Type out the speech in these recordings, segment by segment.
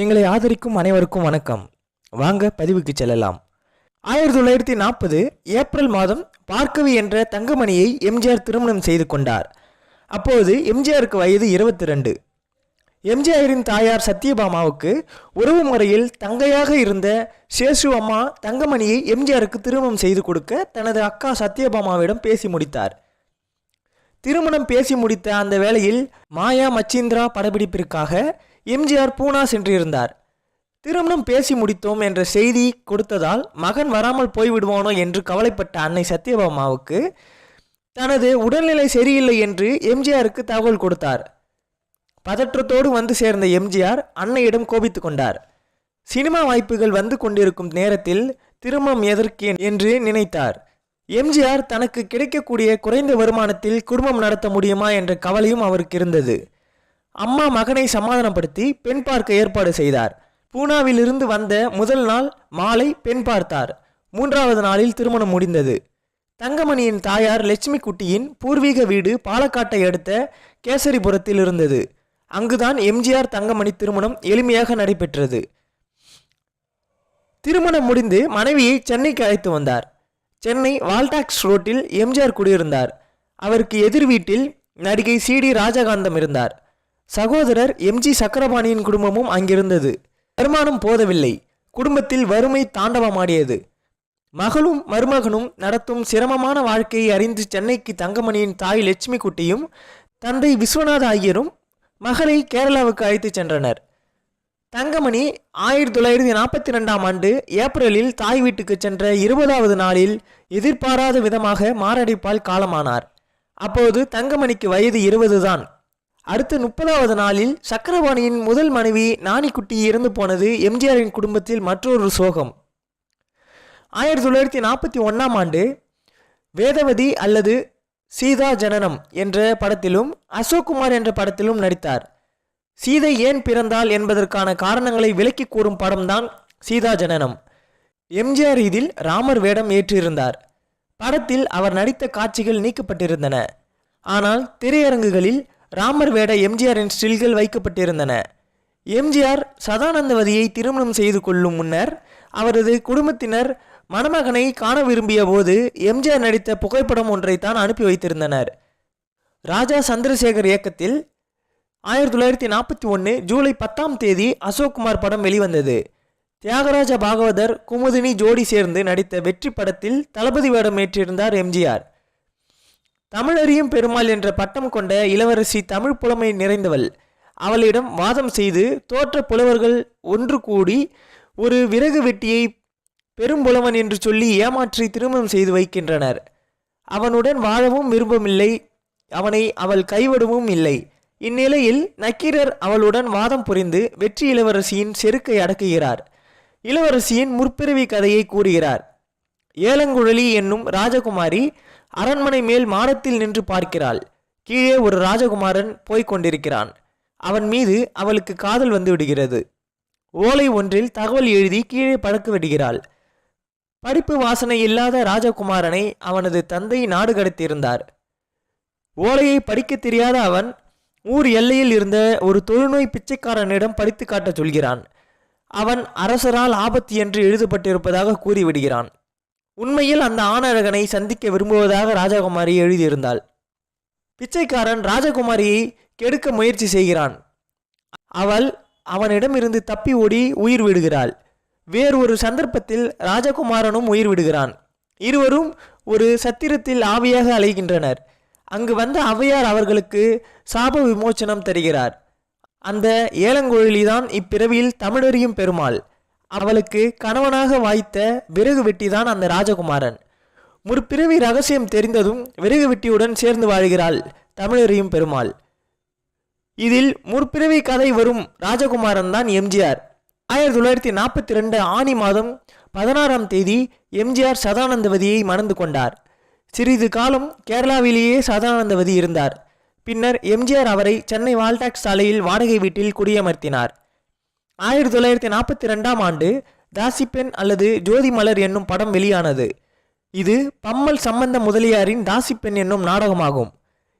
எங்களை ஆதரிக்கும் அனைவருக்கும் வணக்கம். வாங்க பதிவுக்கு செல்லலாம். ஆயிரத்தி தொள்ளாயிரத்தி நாற்பது ஏப்ரல் மாதம் பார்க்கவி என்ற தங்கமணியை எம்ஜிஆர் திருமணம் செய்து கொண்டார். அப்போது எம்ஜிஆருக்கு வயது இருபத்தி ரெண்டு எம்ஜிஆரின் தாயார் சத்யபாமாவுக்கு உறவு முறையில் தங்கையாக இருந்த சேஷு அம்மா தங்கமணியை எம்ஜிஆருக்கு திருமணம் செய்து கொடுக்க தனது அக்கா சத்யபாமாவிடம் பேசி முடித்தார். திருமணம் பேசி முடித்த அந்த வேளையில் மாயா மச்சிந்திரா படப்பிடிப்பிற்காக எம்ஜிஆர் பூனா சென்றிருந்தார். திருமணம் பேசி முடித்தோம் என்ற செய்தி கொடுத்ததால் மகன் வராமல் போய்விடுவானோ என்று கவலைப்பட்ட அன்னை சத்யபாமாவுக்கு தனது உடல்நிலை சரியில்லை என்று எம்ஜிஆருக்கு தகவல் கொடுத்தார். பதற்றத்தோடு வந்து சேர்ந்த எம்ஜிஆர் அன்னையிடம் கோபித்து கொண்டார். சினிமா வாய்ப்புகள் வந்து கொண்டிருக்கும் நேரத்தில் திருமணம் எதற்கு என்று நினைத்தார். எம்ஜிஆர் தனக்கு கிடைக்கக்கூடிய குறைந்த வருமானத்தில் குடும்பம் நடத்த முடியுமா என்ற கவலையும் அவருக்கு இருந்தது. அம்மா மகனை சமாதானப்படுத்தி பெண் பார்க்க ஏற்பாடு செய்தார். பூனாவிலிருந்து வந்த முதல் நாள் மாலை பெண் பார்த்தார். மூன்றாவது நாளில் திருமணம் முடிந்தது. தங்கமணியின் தாயார் லட்சுமி குட்டியின் பூர்வீக வீடு பாலக்காட்டை அடுத்த கேசரிபுரத்தில் இருந்தது. அங்குதான் எம்ஜிஆர் தங்கமணி திருமணம் எளிமையாக நடைபெற்றது. திருமணம் முடிந்து மனைவியை சென்னைக்கு அழைத்து வந்தார். சென்னை வால்டாக்ஸ் ரோட்டில் எம்ஜிஆர் குடியிருந்தார். அவருக்கு எதிர் வீட்டில் நடிகை சிடி ராஜகாந்தம் இருந்தார். சகோதரர் எம்ஜி சக்கரபாணியின் குடும்பமும் அங்கிருந்தது. வருமானம் போதவில்லை. குடும்பத்தில் வறுமை தாண்டவமாடியது. மகளும் மருமகனும் நடத்தும் சிரமமான வாழ்க்கையை அறிந்து சென்னைக்கு தங்கமணியின் தாய் லட்சுமி குட்டியும் தந்தை விஸ்வநாத ஐயரும் மகளை கேரளாவுக்கு அழைத்துச் சென்றனர். தங்கமணி ஆயிரத்தி தொள்ளாயிரத்தி நாற்பத்தி ரெண்டாம் ஆண்டு ஏப்ரலில் தாய் வீட்டுக்கு சென்ற இருபதாவது நாளில் எதிர்பாராத விதமாக மாரடைப்பால் காலமானார். அப்போது தங்கமணிக்கு வயது இருபது தான். அடுத்த முப்பதாவது நாளில் சக்கரபாணியின் முதல் மனைவி நாணிக்குட்டி இறந்து போனது எம்ஜிஆரின் குடும்பத்தில் மற்றொரு சோகம். ஆயிரத்தி தொள்ளாயிரத்தி நாற்பத்தி ஒன்றாம் ஆண்டு வேதவதி அல்லது சீதா ஜனனம் என்ற படத்திலும் அசோக்குமார் என்ற படத்திலும் நடித்தார். சீதை ஏன் பிறந்தாள் என்பதற்கான காரணங்களை விளக்கி கூறும் படம்தான் சீதா ஜனனம். எம்ஜிஆர் இதில் ராமர் வேடம் ஏற்றிருந்தார். படத்தில் அவர் நடித்த காட்சிகள் நீக்கப்பட்டிருந்தன. ஆனால் திரையரங்குகளில் ராமர் வேட எம்ஜிஆரின் ஸ்டில்கள் வைக்கப்பட்டிருந்தன. எம்ஜிஆர் சதானந்தவதியை திருமணம் செய்து கொள்ளும் முன்னர் அவரது குடும்பத்தினர் மணமகனை காண விரும்பிய போது எம்ஜிஆர் நடித்த புகைப்படம் ஒன்றைத்தான் அனுப்பி வைத்திருந்தனர். ராஜா சந்திரசேகர் இயக்கத்தில் ஆயிரத்தி தொள்ளாயிரத்தி நாற்பத்தி ஒன்று ஜூலை பத்தாம் தேதி அசோக்குமார் படம் வெளிவந்தது. தியாகராஜ பாகவதர் குமுதினி ஜோடி சேர்ந்து நடித்த வெற்றி படத்தில் தளபதி வேடம் ஏற்றிருந்தார் எம்ஜிஆர். தமிழறியும் பெருமாள் என்ற பட்டம் கொண்ட இளவரசி தமிழ் புலமை நிறைந்தவள். அவளிடம் வாதம் செய்து தோற்ற புலவர்கள் ஒன்று கூடி ஒரு விறகு வெட்டியை பெரும்புலவன் என்று சொல்லி ஏமாற்றி திருமணம் செய்து வைக்கின்றனர். அவனுடன் வாழவும் விரும்பமில்லை அவனை அவள் கைவிடவும் இல்லை. இந்நிலையில் நக்கீரர் அவளுடன் வாதம் புரிந்து வெற்றி இளவரசியின் செருக்கை அடக்குகிறார். இளவரசியின் முற்பிறவி கதையை கூறுகிறார். ஏலங்குழலி என்னும் ராஜகுமாரி அரண்மனை மேல் மாடத்தில் நின்று பார்க்கிறாள். கீழே ஒரு ராஜகுமாரன் போய்க் கொண்டிருக்கிறான். அவன் மீது அவளுக்கு காதல் வந்து விடுகிறது. ஓலை ஒன்றில் தகவல் எழுதி கீழே பழக்கு விடுகிறாள். படிப்பு வாசனை இல்லாத ராஜகுமாரனை அவனது தந்தை நாடு கடத்தியிருந்தார். ஓலையை படிக்க தெரியாத அவன் ஊர் எல்லையில் இருந்த ஒரு தொழுநோய் பிச்சைக்காரனிடம் படித்து காட்டச் சொல்கிறான். அவன் அரசரால் ஆபத்து என்று எழுதப்பட்டிருப்பதாக கூறிவிடுகிறான். உண்மையில் அந்த ஆணழகனை சந்திக்க விரும்புவதாக ராஜகுமாரி எழுதியிருந்தாள். பிச்சைக்காரன் ராஜகுமாரியை கெடுக்க முயற்சி செய்கிறான். அவள் அவனிடமிருந்து தப்பி ஓடி உயிர் விடுகிறாள். வேறு ஒரு சந்தர்ப்பத்தில் ராஜகுமாரனும் உயிர் விடுகிறான். இருவரும் ஒரு சத்திரத்தில் ஆவியாக அலைகின்றனர். அங்கு வந்த அவையார் அவர்களுக்கு சாப விமோச்சனம் தருகிறார். அந்த ஏலங்குழலிதான் இப்பிறவியில் தமிழறியும் பெருமாள். அவளுக்கு கணவனாக வாய்த்த விறகு வெட்டிதான் அந்த ராஜகுமாரன். முற்பிறவி ரகசியம் தெரிந்ததும் விறகு வெட்டியுடன் சேர்ந்து வாழ்கிறாள் தமிழறியும் பெருமாள். இதில் முற்பிறவி கதை வரும் ராஜகுமாரன் தான் எம்ஜிஆர். ஆயிரத்தி தொள்ளாயிரத்தி நாற்பத்தி ரெண்டு ஆனி மாதம் பதினாறாம் தேதி எம்ஜிஆர் சதானந்தவதியை மணந்து கொண்டார். சிறிது காலம் கேரளாவிலேயே சதானந்தவதி இருந்தார். பின்னர் எம்ஜிஆர் அவரை சென்னை வால்டாக்ஸ் சாலையில் வாடகை வீட்டில் குடியமர்த்தினார். ஆயிரத்தி தொள்ளாயிரத்தி நாற்பத்தி ரெண்டாம் ஆண்டு தாசிப்பெண் அல்லது ஜோதி மலர் என்னும் படம் வெளியானது. இது பம்மல் சம்பந்த முதலியாரின் தாசிப்பெண் என்னும் நாடகமாகும்.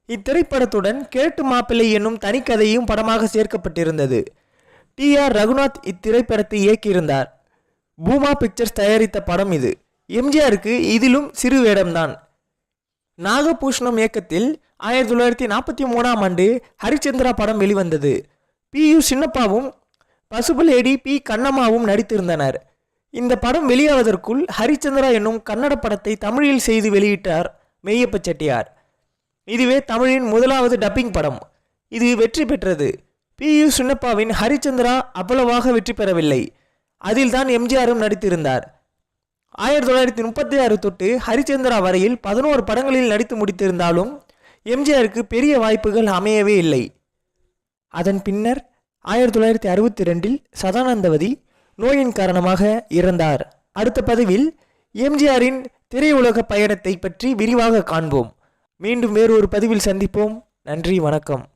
இத்திரைப்படத்துடன் கேட்டு மாப்பிள்ளை என்னும் தனிக்கதையும் படமாக சேர்க்கப்பட்டிருந்தது. டி ஆர் ரகுநாத் இத்திரைப்படத்தை இயக்கியிருந்தார். பூமா பிக்சர்ஸ் தயாரித்த படம் இது. எம்ஜிஆருக்கு இதிலும் சிறு வேடம்தான். நாகபூஷணம் இயக்கத்தில் ஆயிரத்தி தொள்ளாயிரத்தி நாற்பத்தி மூணாம் ஆண்டு ஹரிச்சந்திரா படம் வெளிவந்தது. பி யு சின்னப்பாவும் பசுபுலேடி பி கண்ணம்மாவும் நடித்திருந்தனர். இந்த படம் வெளியாவதற்குள் ஹரிச்சந்திரா என்னும் கன்னட படத்தை தமிழில் செய்து வெளியிட்டார் மெய்யப்ப செட்டியார். இதுவே தமிழின் முதலாவது டப்பிங் படம். இது வெற்றி பெற்றது. பி யு சின்னப்பாவின் ஹரிச்சந்திரா அவ்வளவாக வெற்றி பெறவில்லை. அதில்தான் எம்ஜிஆரும் நடித்திருந்தார். ஆயிரத்தி தொள்ளாயிரத்தி முப்பத்தி ஆறு தொட்டு ஹரிச்சந்திரா வரையில் பதினோரு படங்களில் நடித்து முடித்திருந்தாலும் எம்ஜிஆருக்கு பெரிய வாய்ப்புகள் அமையவே இல்லை. அதன் பின்னர் ஆயிரத்தி தொள்ளாயிரத்தி அறுபத்தி ரெண்டில் சதானந்தவதி நோயின் காரணமாக இறந்தார். அடுத்த பதிவில் எம்ஜிஆரின் திரையுலக பயணத்தை பற்றி விரிவாக காண்போம். மீண்டும் வேறு ஒரு பதிவில் சந்திப்போம். நன்றி வணக்கம்.